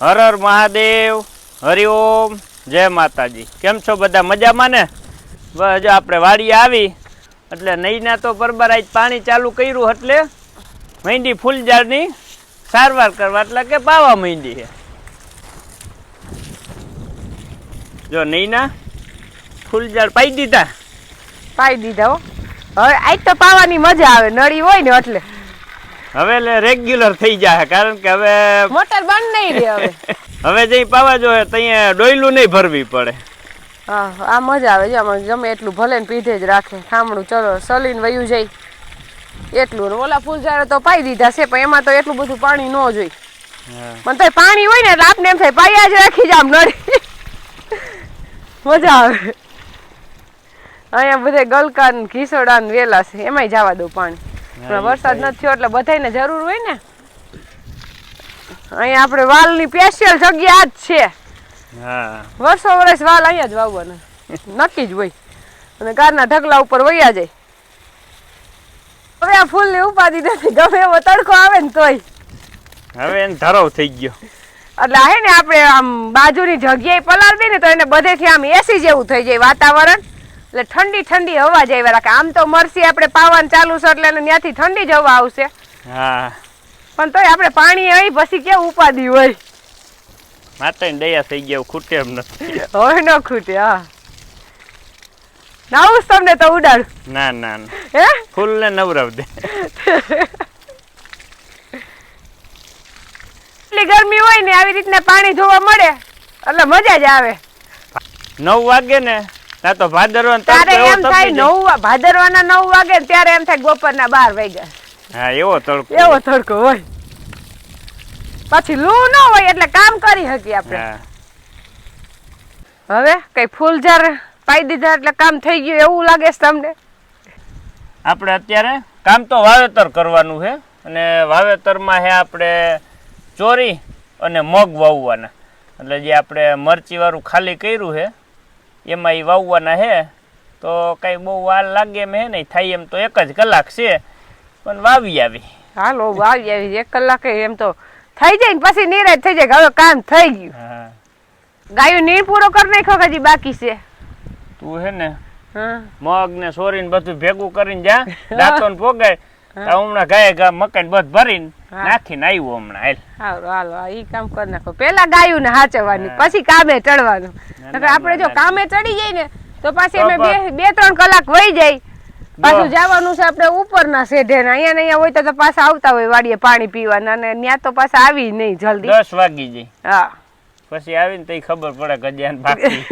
હર હર મહાદેવ હરિઓમ જય માતાજી. કેમ છો બધા? મજામાં ને? બસ જો આપણે વાડી આવી, એટલે નહીંના તો બરબર આજ પાણી ચાલુ કર્યું એટલે મહેંદી ફૂલઝાડની સારવાર કરવા, એટલે કે પાવા મહેંદી છે. જો નહીંના ફૂલઝાડ પાઈ દીધા? પાઈ દીધા હો. હવે આજ તો પાવાની મજા આવે, નળી હોય ને એટલે. હવે એટલે રેગ્યુલર થઈ જાય કારણ કે હવે મોટર બંધ નહીં રહે હવે. હવે જઈ પાવા જોઈએ ત્યાં ડોયલું નહીં ભરવી પડે. હા આ મજા આવે છે આમાં ગમે એટલું ભલે ને પીધે જ રાખે. ખામણું ચલો સલીન વયું જાય. એટલું ઓલા ફૂલ ઝાડ તો પાઈ દીધા છે પણ એમાં તો એટલું બધું પાણી ન જોઈ. પણ તો પાણી હોય ને એટલે આપને એમ થાય પાયા જ રાખી જામ નડી. મજા આવે. અહીંયા બધે ગલકા ને ઘીસોડા ને વેલા છે એમાંય જવા દઉં પણ. વરસાદ નથી થયો એટલે બધાયને જરૂર હોય ને. અહીંયા આપણે વાલની સ્પેશિયલ જગ્યા જ છે. વર્ષો વર્ષ વાલ અહીંયા જ વાવવાના. નક્કી જ હોય. અને કારના ઢગલા ઉપર વયા જાય. હવે આ ફૂલની ઉપાધિ નથી. ગમે એવો તડકો આવે ને તોય. હવે એને ધરાવ થઈ ગયો. એટલે હે ને આપણે આમ બાજુની જગ્યાએ પલાળ દઈએ ને તો એને બધેથી આમ એસી જેવું થઈ જાય વાતાવરણ. એટલે ઠંડી ઠંડી હવા જાય રાખે. આમ તો મરસી આપણે પાવાનું ચાલુ છે એટલે ત્યાંથી ઠંડી જ હવા આવશે. હા. પણ તોય આપણે પાણી આવી પછી કેવું ઉપાધિ હોય? માતાની દયા થઈ ગયા ખૂટે એમ નથી. હવે ન ખૂટે હા. નાવું જ તમને તો ઉડાડ. ના ના ના. હે? ફૂલ ને નવરાવ દે એટલી ગરમી હોય ને આવી રીતના પાણી જોવા મળે એટલે મજા જ આવે. નવ વાગે ને ત્યાં તો ભાદરવા ત્યારે એમ થાય નવ ભાદરવાના નવ વાગે ત્યારે એમ થાય બપોરના બાર વાગ્યા હા એવો તડકો એવો તડકો હોય. પછી લૂ ન હોય એટલે કામ કરી શકીએ આપણે. હવે કઈ ફૂલઝાર પાઈ દીધા એટલે કામ થઈ ગયું એવું લાગે છે તમને? આપણે અત્યારે કામ તો વાવેતર કરવાનું છે અને વાવેતરમાં છે આપણે ચોરી અને મગ વાવવાના. એટલે જે આપણે મરચીવાળું ખાલી કર્યું છે એમાં એ વાવવાના છે તો કાંઈ બહુ વાર લાગે એમ હે નહીં થાય એમ તો એક જ કલાક છે પણ વાવી આવી. હાલો વાવી આવી એક કલાકે એમ તો થઈ જાય ને પછી નિરાશ થઈ જાય હવે કામ થઈ ગયું. હા. ગાયું નીર પૂરો કરી નાખ્યો કે હજી બાકી છે? તું હે ને હા. મગ ને સોરીને બધું ભેગું કરીને જા દાંતો ને પોગાય હમણાં ગાય ગા મકાન બધું ભરીને હા. નાખીને આવ્યું હમણાં હાલ. હાલો હાલો ઈ કામ કરી નાખો. પેલા ગાયું ને હાચવવાની પછી કામે ચડવાનું. નકર આપણે જો કામે ચડી જાય ને તો પાછી અમે બે બે ત્રણ કલાક વહી જાય. પાછું જવાનું છે આપણે ઉપરના શેઢે ને અહીંયા ને અહીંયા હોય તો પાછા આવતા હોય વાડીએ પાણી પીવાના અને ત્યાં તો પાછા આવી નહીં જલ્દી. દસ વાગી જાય. હા. પછી આવીને તઈ ખબર પડે જ્યાં બાકી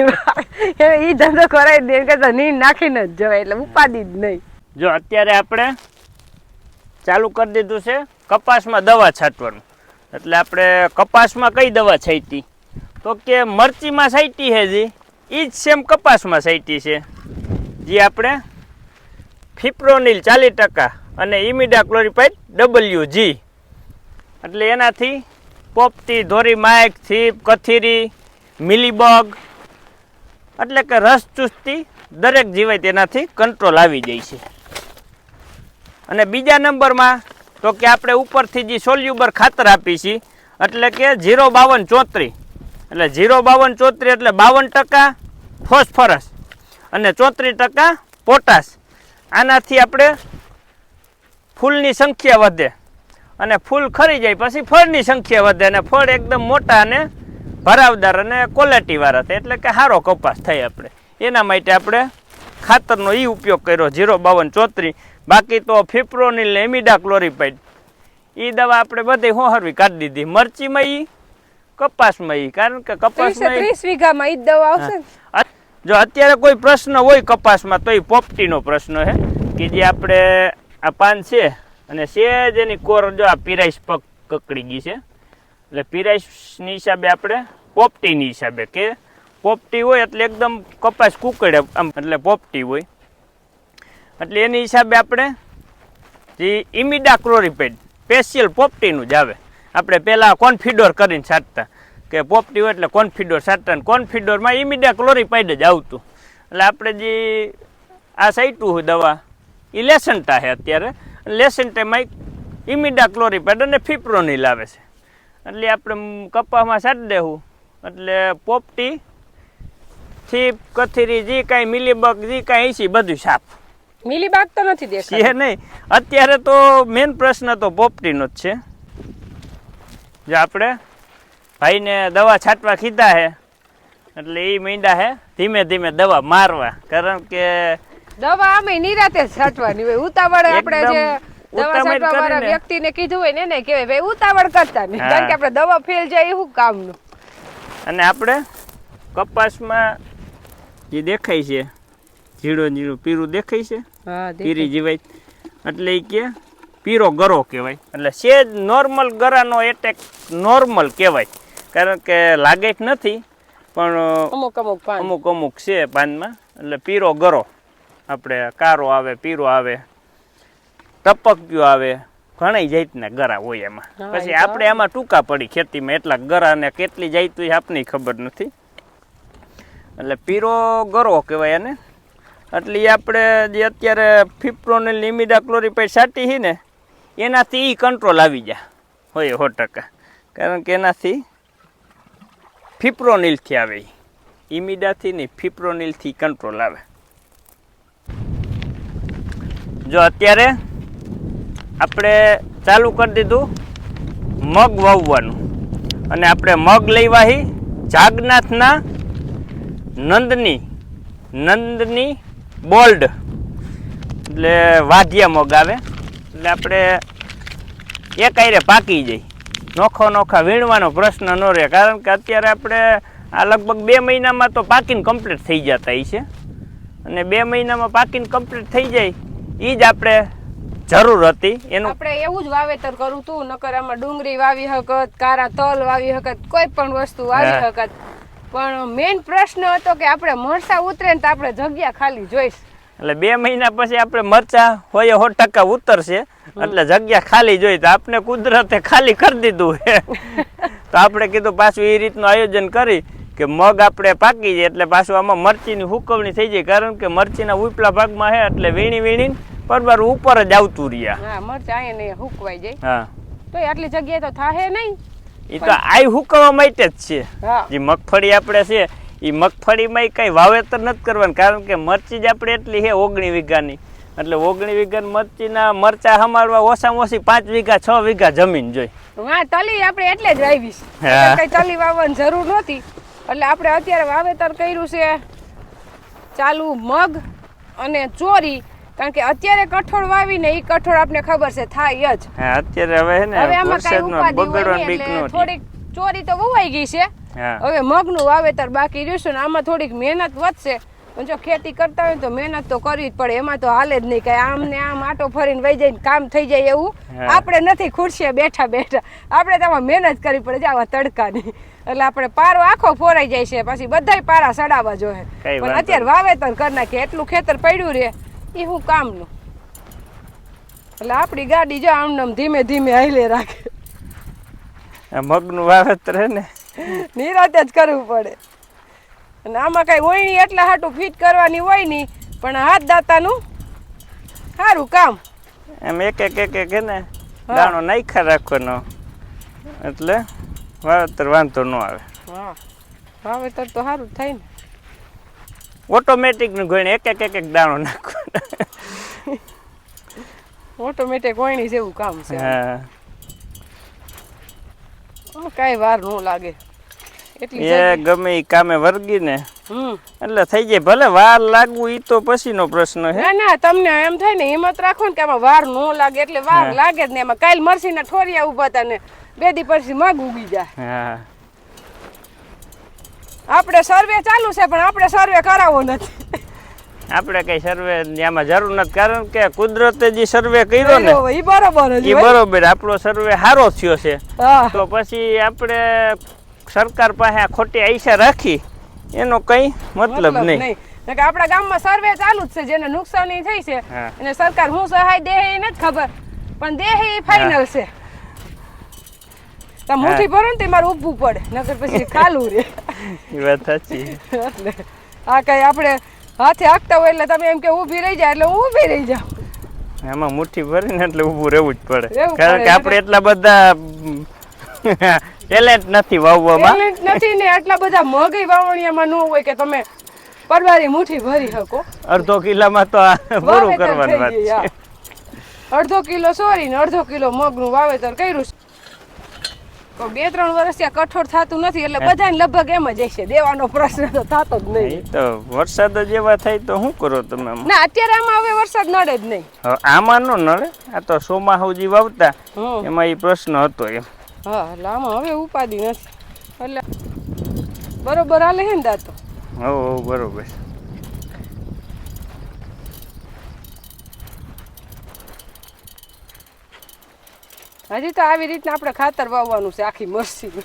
ઈ ધંધો કરાવી દે કે તો નીંદ નાખીને જ જવાય એટલે ઉપાડી જ નહીં. જો અત્યારે આપણે ચાલુ કરી દીધું છે. કપાસમાં દવા છાંટવાનું. એટલે આપણે કપાસમાં કઈ દવા છાંટી? તો કે મરચીમાં છાંટી છે જે. એ જ સેમ કપાસમાં છાંટી છે. જે આપણે ફિપ્રોનિલ ચાલીસ ટકા અને ઇમિડા ક્લોરીપાઇડ ડબલ્યુ જી એટલે એનાથી પોપટી ધોરી માઇક થીપ, કથીરી, મિલીબગ, એટલે કે રસ ચુસ્તી દરેક જીવાય તેનાથી કંટ્રોલ આવી જાય છે. અને બીજા નંબરમાં તો કે આપણે ઉપરથી જે સોલ્યુબર ખાતર આપી છીએ એટલે કે ઝીરો બાવન ચોત્રી. એટલે ઝીરો બાવન ચોત્રી એટલે બાવન ટકા ફોસ્ફરસ અને ચોત્રીસ ટકા પોટાશ. આનાથી આપણે ફૂલની સંખ્યા વધે અને ફૂલ ખરી જાય પછી ફળની સંખ્યા વધે અને ફળ એકદમ મોટા અને ભરાવદાર અને ક્વોલિટીવાળા થાય. એટલે કે સારો કપાસ થાય આપણે. એના માટે આપણે ખાતરનો એ ઉપયોગ કર્યો ઝીરો બાવન ચોત્રી. બાકી તો ફિપ્રોનિલ ને એમિડા ક્લોરીપાઇડ એ દવા આપણે બધી હોહરવી કાઢી દીધી. મરચીમાં એ કપાસમાં એ કારણ કે કપાસમાં ત્રીસ વીઘામાં ઈ દવા આવશે જો અત્યારે કોઈ પ્રશ્ન હોય કપાસમાં તો એ પોપટીનો પ્રશ્ન છે કે જે આપણે આ પાન છે અને સેજ એની કોર જો આ પીરાઈસ પગ કકડી ગઈ છે. એટલે પીરાઈસની હિસાબે આપણે પોપટીની હિસાબે કે પોપટી હોય એટલે એકદમ કપાસ કુકડે આમ એટલે પોપટી હોય. એટલે એની હિસાબે આપણે જે ઇમિડા ક્લોરીપેડ, સ્પેશિયલ પોપટીનું જ આવે. આપણે પહેલાં કોન્ફિડોર કરીને છાંટતા કે પોપટી એટલે કોન્ફિડોર છાંટતા અને કોન્ફિડોરમાં ઇમિડા ક્લોરીપાઇડ જ આવતું. એટલે આપણે જે આ સાઈટું દવા એ લેસન્ટા છે અત્યારે. લેસન્ટેમાં ઇમિડા ક્લોરીપાઇડ અને ફિપ્રોનિલ આવે છે. એટલે આપણે કપામાં છાંટી દેવું. એટલે પોપટી થી કથીરી, જે કાંઈ મિલીબગ, જે કાંઈ છે બધું સાફ મિલીબાગ તો નથી દેખાતું. નહીં. અત્યારે તો મેઇન પ્રશ્ન તો પોપટીનો જ છે. જો આપણે ભાઈને દવા છાંટવા કીધા હે એટલે એ મીંડા હે ધીમે ધીમે દવા મારવા. કારણ કે દવા અમે નિરાતે છાંટવાની હોય. ઉતાવળ આપણે જે દવા છાંટવા વાળા વ્યક્તિને કીધું હોય ને એને કહેવાય ભાઈ ઉતાવળ કરતા નહીં. કારણ કે આપણે દવા ફેલ જાય એવું કામનું? અને આપણે કપાસમાં જે દેખાય છે જીડો ઝીણું પીરું દેખાય છે? પીરી જીવાય. એટલે એ કે પીરો ગરો કહેવાય. એટલે સેજ નોર્મલ ગરાનો એટેક નોર્મલ કહેવાય. કારણ કે લાગે જ નથી પણ અમુક અમુક અમુક અમુક છે પાનમાં. એટલે પીરો ગરો. આપણે કારો આવે પીરો આવે ટપક્યો આવે ઘણી જાતના ગરા હોય એમાં. પછી આપણે એમાં ટૂંકા પડી ખેતીમાં એટલા ગરા ને કેટલી જાત હોય આપની ખબર નથી. એટલે પીરો ગરો કહેવાય એને. એટલે આપણે જે અત્યારે ફિપ્રોનિલ લિમિડા ક્લોરીપાઇડ સાટી હી ને, એનાથી એ કંટ્રોલ આવી જાય. હોય સો ટકા. કારણ કે એનાથી ફિપ્રોનિલથી આવે ઇમિડાથી નહીં ફિપ્રોનિલથી કંટ્રોલ આવે. જો અત્યારે આપણે ચાલુ કરી દીધું મગ વાવવાનું. અને આપણે મગ લેવાહી જાગનાથના નંદની નંદની બોલ્ડ. એટલે વાઢિયા મગ આવે. એટલે આપણે એક આયરે પાકી જાય. નોખો નોખા વીણવાનો પ્રશ્ન ન રહે. કારણ કે અત્યારે આપણે આ લગભગ બે મહિનામાં તો પાકીને કમ્પ્લીટ થઈ જતા છે અને બે મહિનામાં પાકીને કમ્પ્લીટ થઈ જાય એ જ આપણે જરૂર હતી. એનું આપણે એવું જ વાવેતર કરું તું નકર આમાં ડુંગળી વાવી હકત કારા તલ વાવી હકત કોઈ પણ વસ્તુ વાવી. હકત. પણ મેઇન પ્રશ્ન હતો કે આપણે મરસા ઉતરે ને તો આપણે જગ્યા ખાલી જોઈશ. એટલે બે મહિના પછી આપણે મરચા હોય સો ટકા ઉતરશે. એટલે જગ્યા ખાલી જોઈ તો આપણે કુદરતે ખાલી કરી દીધું તો આપણે કીધું પાછું એ રીતનું આયોજન કરી કે મગ આપણે પાકી જાય એટલે પાછું આમાં મરચીની હુકવણી થઈ જાય. કારણ કે મરચીના ઉપલા ભાગમાં છે એટલે વીણી વીણીને પરબાર ઉપર જ આવતું રહ્યા. હા મરચા અહીંયા હુકવાઈ જાય. હા. તો આટલી જગ્યાએ તો થાહે નહીં. એ તો આઈ હુકવા માટે જ છે. જે મગફળી આપણે છે એ મગફળીમાં કઈ વાવેતર નથી કરવાનું કારણ કે મરચી જ આપણે એટલી છે ઓગણી વીઘાની. એટલે ઓગણી વીઘાની મરચીના મરચા સમારવા ઓછામાં ઓછી પાંચ વીઘા છ વીઘા જમીન જોઈ. હા તલી આપણે એટલે જ વાવી છે. કઈ તલી વાવવાની જરૂર નહોતી. એટલે આપણે અત્યારે વાવેતર કર્યું છે ચાલુ મગ અને ચોરી. કારણ કે અત્યારે કઠોળ વાવીને એ કઠોળ આપને ખબર છે થાય જ. હા અત્યારે હવે છે ને હવે આમાં કઈ ઉપાધિ હોય એટલે થોડીક ચોરી તો વવાઈ ગઈ છે. હવે મગનું વાવેતર બાકી રહ્યું છે ને આમાં થોડીક મહેનત વધશે. જો ખેતી કરતા હોય તો મહેનત તો કરવી જ પડે એમાં તો હાલે જ નહીં. કે આમ ને આમ આટો ફરીને વહી જાય કામ થઈ જાય એવું. આપણે નથી ખુરશીએ બેઠા બેઠા. આપણે તો આમાં મહેનત કરવી પડે છે આવા તડકાની. એટલે આપણે પારો આખો ફોરાઈ જાય છે પછી બધાય પારા સડાવવા જોઈએ. પણ અત્યારે વાવેતર કરી નાખીએ એટલું ખેતર પડ્યું રહે. એ હું કામનું. એટલે આપણી ગાડી જો આમ ધીમે ધીમે હાલે રાખે. મગનું વાવેતર ને? નિરાતે જ કરવું પડે. અને આમાં કઈ નહીં એટલા હાટું ફિટ કરવાની હોય નહીં પણ હાથ દાતાનું સારું કામ. એમ એક એક એક એક ને દાણો નાખ્યા રાખવાનો. એટલે વાવેતર વાંધો ન આવે. હા. વાવેતર તો સારું થાય ને. ઓટોમેટિકનું એક એક એક એક દાણો નાખવાનો. ઓટોમેટિક ઓયણી જેવું કામ છે. હા. કાંઈ વાર ન લાગે. એ ગમે એ કામે વર્ગી ને એટલે થઈ જાય. ભલે વાર લાગવું ઈ તો પછીનો પ્રશ્ન છે ના ના તમને એમ થાય ને હિંમત રાખો ને કે આમાં વાર ન લાગે એટલે વાર લાગે જ ને. એમાં કાલ મરસીના ઠોરિયા ઊભા હતા ને બે દી પછી મગ ઉગી જાય. હા. આપણે સર્વે ચાલુ છે પણ આપણે સર્વે કરાવવો નથી. આપણે કઈ સર્વે એમાં જરૂર નથી. કારણ કે કુદરતે જે સર્વે કર્યો ને એ બરોબર એ બરોબર આપણો સર્વે સારો થયો છે. તો પછી આપણે સરકાર પાસે આ ખોટી આઈસા રાખી એનો કઈ મતલબ નહીં. કે આપણા ગામમાં સર્વે ચાલુ જ છે જેને નુકસાની થઈ છે અને સરકાર હું સહાય દે એ નથી ખબર પણ દે એ ફાઇનલ છે. તમે મુઠ્ઠી ભરો ને તે મારે ઊભું પડે નકર પછી ખાલું રે. એ વાત સાચી. આ કઈ આપણે હાથે હાંકતા હોય એટલે તમે એમ કે ઊભી રહી જાય એટલે હું ઊભી રહી જાઉં એમાં મુઠ્ઠી ભરીને એટલે ઊભું રહેવું જ પડે. કારણ કે આપણે એટલા બધા ટેલેન્ટ નથી વાવવામાં. ટેલેન્ટ નથી ને એટલા બધા મગઈ વાવણીયામાં ન હોય કે તમે પરવારી મુઠ્ઠી ભરી શકો. અડધો કિલોમાં તો પૂરું કરવાનું વાત છે. અડધો કિલો સોરી ને અડધો કિલો મગનું વાવેતર કર્યું છે. તો બે ત્રણ વર્ષ ત્યાં કઠોળ થતું નથી એટલે બધાને લગભગ એમ જ હશે. દેવાનો પ્રશ્ન તો થતો જ નહીં. તો વરસાદ જ એવા થાય તો શું કરો તમે? ના અત્યારે આમાં હવે વરસાદ નડે જ નહીં. આમાં નો નડે. આ તો સોમાહુજી વાવતા. એમાં એ પ્રશ્ન હતો એમ. હા એટલે આમાં હવે ઉપાધિ નથી. એટલે બરોબર હાલે હે ને દાતો? હો, બરોબર. હજી તો આવી રીતના આપણે ખાતર વાવવાનું છે, આખી મરસી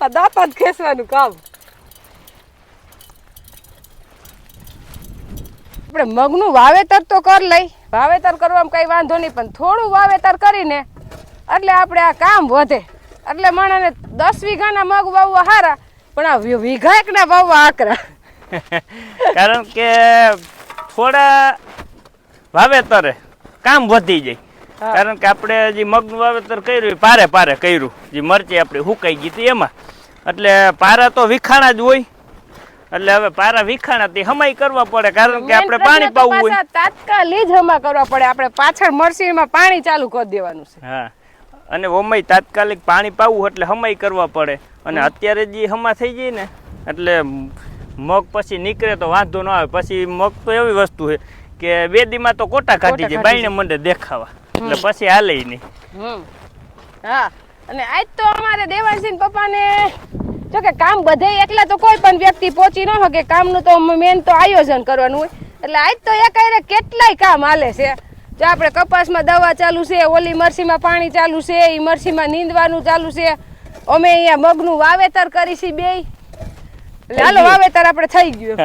આ દાંતા જ ખેંચવાનું કામ. આપણે મગનું વાવેતર તો કર લઈ. વાવેતર કરવામાં કઈ વાંધો નહીં, પણ થોડું વાવેતર કરીને એટલે આપણે આ કામ વધે. એટલે માણસને દસ વીઘાના મગ વાવવા હારા, પણ આ વી- વીઘા એકના વાવવા આકરા. કારણ કે થોડા વાવેતરે કામ વધી જાય. કારણ કે આપણે જે મગનું વાવેતર કર્યું પારે પારે કર્યું. જે મરચી આપણી હુકાઈ ગઈ હતી એમાં. એટલે પારા તો વિખાણા જ હોય. એટલે હવે પારા વિખાણાથી હમાઈ કરવા પડે કારણ કે આપણે પાણી પાવું હોય. તાત્કાલિક જ હમા કરવા પડે. આપણે પાછળ મરસીમાં પાણી ચાલુ કરી દેવાનું છે. હા. અને ઓમય તાત્કાલિક પાણી પાવું એટલે હમાઈ કરવા પડે. અને અત્યારે જે હમા થઈ જાય ને એટલે મગ પછી નીકળે તો વાંધો ન આવે. પછી મગ તો એવી વસ્તુ છે કે બે દીમાં તો કોટા કાઢી જાય બાઈને મંડે દેખાવા. એટલે પછી હાલે નહીં. હા. અને આજ તો અમારે દેવાનસિંહ પપ્પાને જો કે કામ બધે એકલા તો કોઈ પણ વ્યક્તિ પહોંચી ન શકે. કામનું તો મેન તો આયોજન કરવાનું હોય. એટલે આજ તો એકાયરે કેટલાય કામ હાલે છે. જો આપણે કપાસમાં દવા ચાલુ છે ઓલી મરસીમાં પાણી ચાલુ છે એ મરસીમાં નીંદવાનું ચાલુ છે. અમે અહીંયા મગનું વાવેતર કરી છીએ બે હાલો વાવેતર આપણે થઈ ગયું.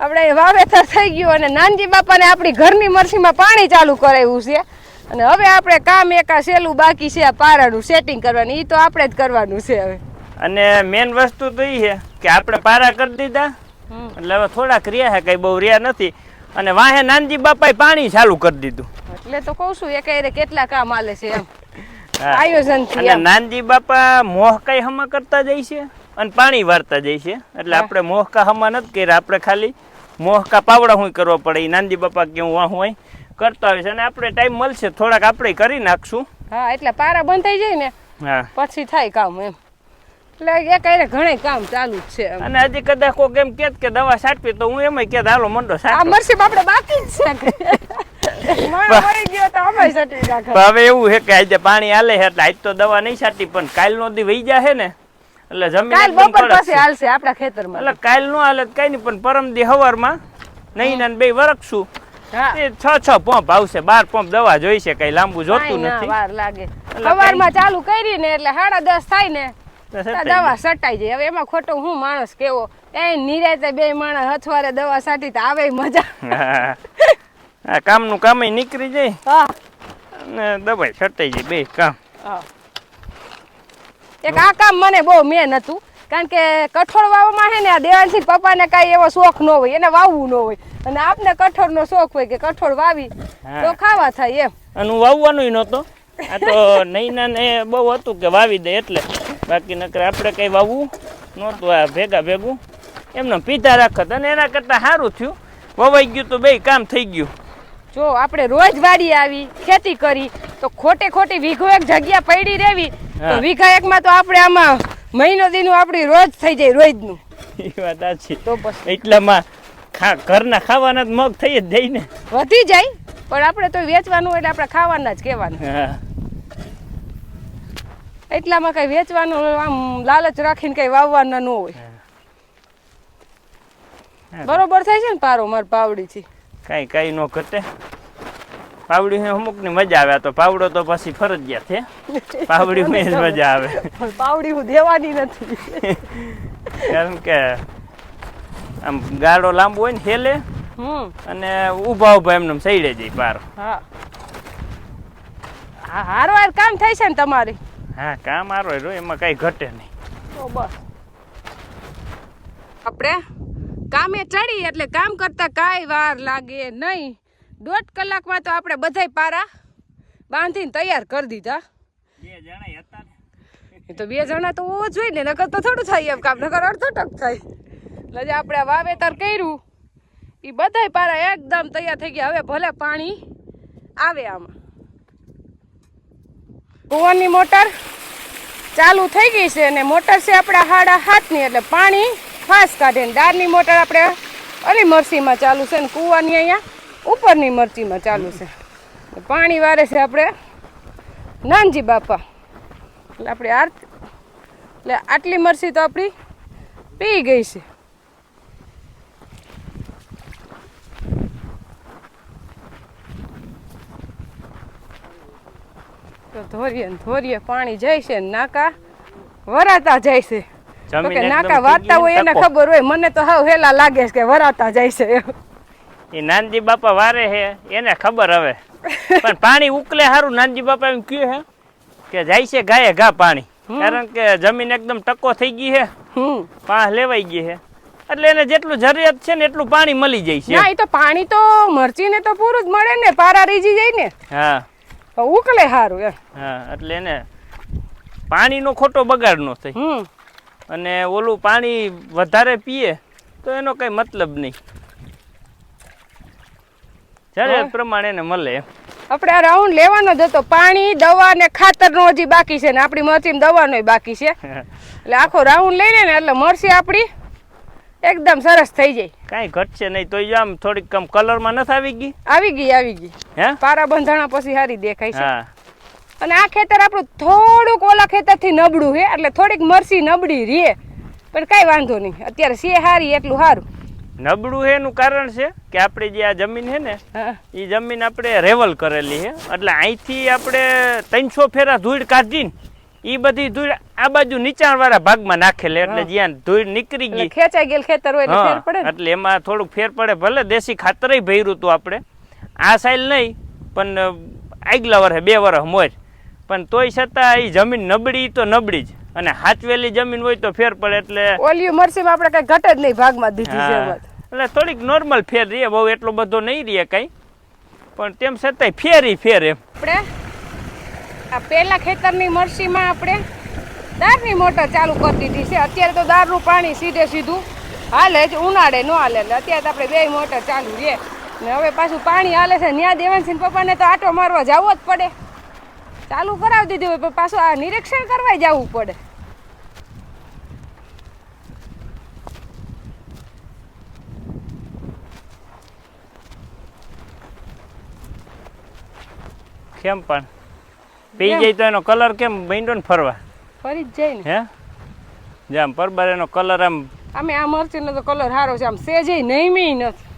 આપણે વાવેતર થઈ ગયું અને નાનજી બાપાને આપણી ઘરની મરસીમાં પાણી ચાલુ કરાવ્યું છે. અને હવે આપણે કામ એકા સેલું બાકી છે આ પારાનું સેટિંગ કરવાનું. એ તો આપણે જ કરવાનું છે હવે. અને મેન વસ્તુ તો એ છે કે આપણે પારા કરી દીધા. એટલે હવે થોડાક રહ્યા છે કઈ બહુ રહ્યા નથી. અને વાહે નાનજી બાપાએ પાણી ચાલુ કરી દીધું. એટલે તો કહું છું એકાયરે કેટલા કામ હાલે છે એમ. આયોજન અને નાનજી બાપા મોહકાઈ હમા કરતા જાય છે? અને પાણી વારતા જાય છે. એટલે આપણે મોહકા હમા નથી કર્યા. આપણે ખાલી મોહકા પાવડા હું કરવા પડે. એ નાનજી બાપા કેવું વાહ હોય. કરતા હોય છે અને આપણે ટાઈમ મળશે થોડાક આપણે કરી નાખશું. હા એટલે પારા બંધ થઈ જાય ને હા. પછી થાય કામ એમ. એટલે એકાયરે ઘણે કામ ચાલુ જ છે અને હજી કદાચ કોક એમ કેત કે દવા છાંટવી તો હું એમ કે હાલો મંડો આ મરસી આપણે બાકી જ છે હવે એવું છે કે આજે પાણી હાલે છે એટલે આજ તો દવા નહીં છાંટી પણ કાલ નો દી વહી જાય ને એટલે જમીન કાલ બપોર પાસે. હાલશે આપણા ખેતરમાં. એટલે કાલ નો હાલે કઈ નહીં પણ પરમ દી હવારમાં નહીં ને બે વરખશું. એ છ છ પંપ આવશે બાર પંપ દવા જોઈશે કઈ લાંબુ જોતું નથી. વાર લાગે. સવારમાં ચાલુ કરી ને એટલે સાડા દસ થાય ને દવા સટાઈ જાય. હવે એમાં ખોટો હું માણસ કેવો? એ નિરાતે બે માણસ અથવારે દવા સાટી તો આવે મજા. આ કામનું કામ નીકળી જાય. હા. ને દવાઈ સટાઈ જાય બે કામ. હા. એક આ કામ મને બહુ મેન હતું. કારણ કે કઠોળ વાવવામાં છે ને આ દેવાનસિંહ પપ્પાને કાંઈ એવો શોખ ન હોય એને વાવવું ન હોય. અને આપને કઠોળનો શોખ હોય કે કઠોળ વાવી તો ખાવા થાય એમ. અને હું વાવવાનું નહોતો. આ તો નૈના ને બહુ હતું કે વાવી દે એટલે. બાકી નકર આપણે કઈ વાવવું નહોતું આ ભેગા ભેગું. એમને પીધા રાખત અને એના કરતાં સારું થયું. વવાઈ ગયું તો બે કામ થઈ ગયું. જો આપણે રોજ વાડી આવી ખેતી કરી તો ખોટે ખોટી વીઘો એક જગ્યા પડી રહેવી તો. વીઘા એકમાં તો આપણે આમાં મહિનો દીનું આપણી રોજ થઈ જાય રોજનું. એ વાત સાચી. તો પછી? એટલામાં ખા ઘરના ખાવાના મગ થઈ જ જાય ને વધી જાય પણ આપણે તો વેચવાનું એટલે આપણે ખાવાના જ કહેવાનું. એટલામાં કઈ વેચવાનું આમ લાલચ રાખીને કઈ વાવવાના ન હોય. બરોબર થાય છે ને પારો માર પાવડીથી કઈ કઈ ન ઘટે. પાવડી અમુકની મજા આવે તો પાવડો તો પછી ફરજિયાત છે. પાવડી જ મજા આવે. પાવડી હું દેવાની નથી. કારણ કે આમ ગાળો લાંબો હોય ને હેલે હમ. અને ઊભા ઊભા એમને સઈડે જાય પાર. હા. હારો હાર કામ થાય છે ને તમારી? હા કામ આરો રહ્યો એમાં કઈ ઘટે નહીં. તો બસ. આપણે કામે ચડી એટલે કામ કરતા કાંઈ વાર લાગે નહીં. દોઢ કલાકમાં તો આપણે બધાય પારા બાંધીને તૈયાર કરી દીધા. બે જણા હતા તો બે જણા તો હોવો જોઈએ ને નકર તો થોડું થાય એમ કામ નકર અડધો ટક થાય. એટલે આપણે વાવેતર કર્યું એ બધાય પારા એકદમ તૈયાર થઈ ગયા. હવે ભલે પાણી આવે આમાં. કુવાની મોટર ચાલુ થઈ ગઈ છે અને મોટર છે આપણા હાડા હાથની, એટલે પાણી ખાસ કાઢે ને દાળની મોટર આપણે અલી મરસીમાં ચાલુ છે ને કુવાની અહીંયા ઉપરની મરચીમાં ચાલુ છે. પાણી વારે છે આપણે નાનજી બાપા. એટલે આપણે આરતી એટલે આટલી મરસી તો આપણી પી ગઈ છે. તો ધોરીએ ને ધોરીએ પાણી જાય છે નાકા વરાતા જાય છે તો કે નાકા ભીગી હોય એને ખબર હોય મને તો હાવ હેલા લાગે છે કે વરાતા જાય છે એ નાનજી બાપા વારે હે એને ખબર હવે. પણ પાણી ઉકલે સારું નાનજી બાપા એમ કહ્યું હે કે જાય છે ગાયે ઘા પાણી. કારણ કે જમીન એકદમ ટકો થઈ ગઈ હમ. પાહ લેવાઈ ગઈ હે. એટલે એને જેટલું જરૂરિયાત છે ને એટલું પાણી મળી જાય છે. ના એ તો પાણી તો મરચીને તો પૂરું જ મળે ને પારા રીજી જાય ને હા. ઉકલે સારું એમ. હા એટલે એને પાણીનો ખોટો બગાડ નો થાય. અને ઓલું પાણી વધારે પીએ તો એનો કઈ મતલબ નહીં. જ્યારે પ્રમાણે એને મળે. આપણે આ રાઉન્ડ લેવાનો જ હતો. પાણી દવા ને ખાતરનો હજી બાકી છે ને. આપણી મરચીમાં દવાનો બાકી છે. એટલે આખો રાઉન્ડ લઈને ને એટલે મરચી આપણી એકદમ સરસ થઈ જાય. કાંઈ ઘટશે નહીં તો આમ થોડીક આમ કલરમાં નથી આવી ગઈ? આવી ગઈ આવી ગઈ. હે? પારા બંધાણા પછી સારી દેખાય છે. અને આ ખેતર આપણું થોડુંક ઓલા ખેતરથી નબળું છે એટલે થોડીક મરસી નબળી રહે. પણ કાંઈ વાંધો નહીં અત્યારે છે હારી એટલું સારું નબળું એનું કારણ છે કે આપણે જે આ જમીન છે ને એ જમીન આપણે રેવલ કરેલી છે. એટલે અહીંથી આપણે ત્રણસો ફેરા ધૂળ કાઢીને એ બધી ધૂળ આ બાજુ નીચાણવાળા ભાગમાં નાખેલી એટલે જ્યાં ધૂળ નીકળી ગઈ. ખેંચાઈ ગયેલ ખેતર હોય ફેર પડે એટલે એમાં થોડુંક ફેર પડે ભલે દેશી ખાતરય ભર્યું હતું આપણે. આ સાઈલ નહીં પણ આગલા વર્ષે બે વર્ષ મોર પણ તોય છતાં એ જમીન નબળી તો નબળી જ. અને હાચવેલી જમીન હોય તો ફેર પડે એટલે ઓલિયું મરસીમાં આપણે કઈ ઘટે જ નહીં ભાગમાં દીધી છે એટલે થોડીક નોર્મલ ફેર રહે બહુ એટલો બધો નહીં રહે કઈ. પણ તેમ છતાંય ફેરી ફેર એમ. આપણે આ પેલા ખેતરની મરસીમાં આપણે દાળની મોટર ચાલુ કરી દીધી છે. અત્યારે તો દારનું પાણી સીધે સીધું હાલે જ, ઉનાળે ન હાલે. અત્યારે તો આપણે બે મોટર ચાલુ રહે ને હવે પાછું પાણી હાલે છે. ત્યાં દેવાનસિંહ પપ્પાને તો આટો મારવા જવો જ પડે. ચાલુ કરાવી દીધું હોય પાછું આ નિરીક્ષણ કરવા જવું પડે. કેમ પણ? પી જાય તો એનો કલર કેમ માંડ્યો ને ફરવા? ફરી જ જાય ને હે? જેમ પરબર એનો કલર આમ અમે આ મરચીનો તો કલર સારો છે. આમ સેજે નહીં નથી.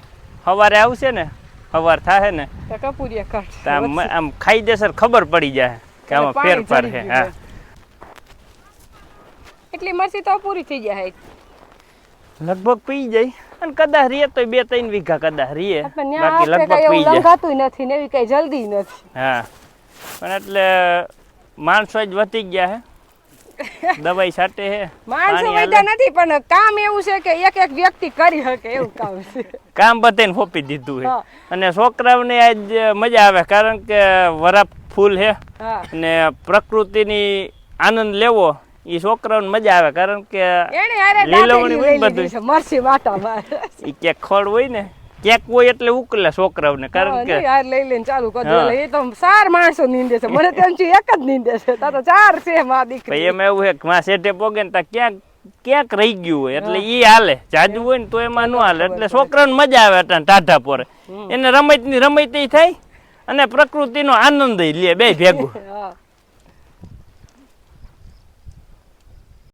સવારે આવશે ને? સવાર થાય ને? તો કપૂરિયા કાઢ આમ આમ ખાઈ દેસર ખબર પડી જાય કે આમાં ફેરફાર છે. હા. એટલી મરચી તો પૂરી થઈ જાય લગભગ પી જાય. અને કદાચ રીએ તો બે ત્રણ વીઘા કદાચ રીએ. બાકી લગભગ પી જાય. લંઘાતું નથી ને એવી કઈ જલ્દી નથી. હા. પણ એટલે માણસો જ વધી ગયા હે. દવાઈ છાટે હે. માણસો વૈદા નથી પણ કામ એવું છે કે એક એક વ્યક્તિ કરી શકે એવું કામ છે. કામ બતાઈને ફોપી દીધું હે. અને છોકરાઓને આજ મજા આવે કારણ કે વરાપ ફૂલ હે. અને પ્રકૃતિની આનંદ લેવો એ છોકરાઓને મજા આવે કારણ કે લીલવણી બધું. મરસી છે એ ક્યાંક ખડ હોય ને ક્યાંક હોય એટલે ઉકલે છોકરાઓને કારણ કે યાર લઈ લઈને ચાલુ કરજો. એ તો ચાર માણસો નીંદે છે. મને તેમ છે એક જ નીંદે છે. તા તો ચાર છે માં દીકરી. એમાં એવું છે માં શેઠે પોગે ને ક્યાંક ક્યાંક રહી ગયું હોય એટલે ઈ હાલે. જાજુ હોય ને તો એમાં ન હાલે. એટલે છોકરાને મજા આવે ટાઢા પોરે. એને રમતની રમત થાય અને પ્રકૃતિનો આનંદ લે બે ભેગું.